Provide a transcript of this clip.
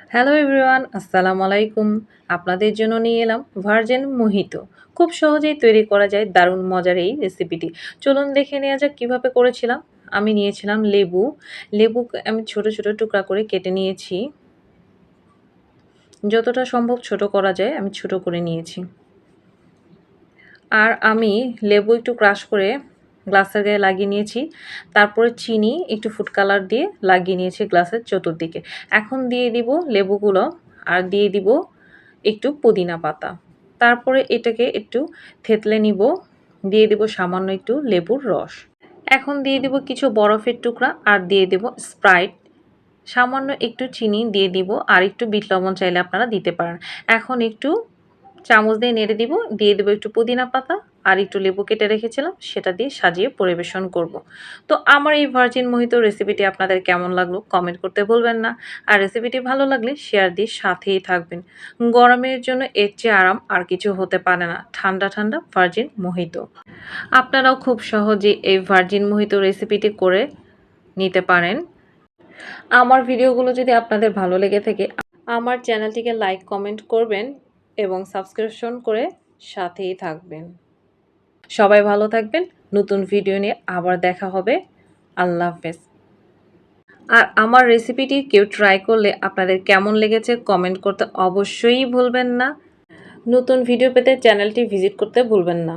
Hello everyone আসসালামু আলাইকুম। আপনাদের জন্য নিয়ে এলাম ভার্জিন মোহিত খুব সহজেই তৈরি করা যায় দারুণ মজার এই রেসিপিটি চলুন দেখে নেওয়া যাক কীভাবে করেছিলাম। আমি নিয়েছিলাম লেবু। লেবু আমি ছোট ছোট টুকরা করে কেটে নিয়েছি। যতটা সম্ভব ছোট করা যায়, আমি ছোট করে নিয়েছি। আর আমি লেবু একটু ক্রাশ করে গ্লাসের গায়ে লাগিয়ে নিয়েছি। তারপরে চিনি, একটু ফুড কালার দিয়ে লাগিয়ে নিয়েছি গ্লাসের চতুর্দিকে। এখন দিয়ে দিব লেবুগুলো আর দিয়ে দিব একটু পুদিনা পাতা। তারপরে এটাকে একটু থেতলে নিব। দিয়ে দিব সামান্য একটু লেবুর রস। এখন দিয়ে দিব কিছু বরফের টুকরা আর দিয়ে দেব স্প্রাইট। সামান্য একটু চিনি দিয়ে দিব আর একটু বিট লবণ চাইলে আপনারা দিতে পারেন। এখন একটু চামচ দিয়ে নেড়ে দিব। দিয়ে দেবো একটু পুদিনা পাতা। আর একটু লেবু কেটে রেখেছিলাম, সেটা দিয়ে সাজিয়ে পরিবেশন করব। তো আমার এই ভার্জিন মোহিত রেসিপিটি আপনাদের কেমন লাগল কমেন্ট করতে ভুলবেন না। আর রেসিপিটি ভালো লাগলে শেয়ার দিয়ে সাথেই থাকবেন। গরমের জন্য এর চেয়ে আরাম আর কিছু হতে পারে না, ঠান্ডা ঠান্ডা ভার্জিন মোহিত। আপনারাও খুব সহজে এই ভার্জিন মোহিত রেসিপিটি করে নিতে পারেন। আমার ভিডিওগুলো যদি আপনাদের ভালো লেগে থাকে, আমার চ্যানেলটিকে লাইক কমেন্ট করবেন এবং সাবস্ক্রিপশন করে সাথেই থাকবেন। সবাই ভালো থাকবেন। নতুন ভিডিও নিয়ে আবার দেখা হবে। আল্লাহ হাফেজ। আর আমার রেসিপিটি কেউ ট্রাই করলে আপনাদের কেমন লেগেছে কমেন্ট করতে অবশ্যই ভুলবেন না। নতুন ভিডিও পেতে চ্যানেলটি ভিজিট করতে ভুলবেন না।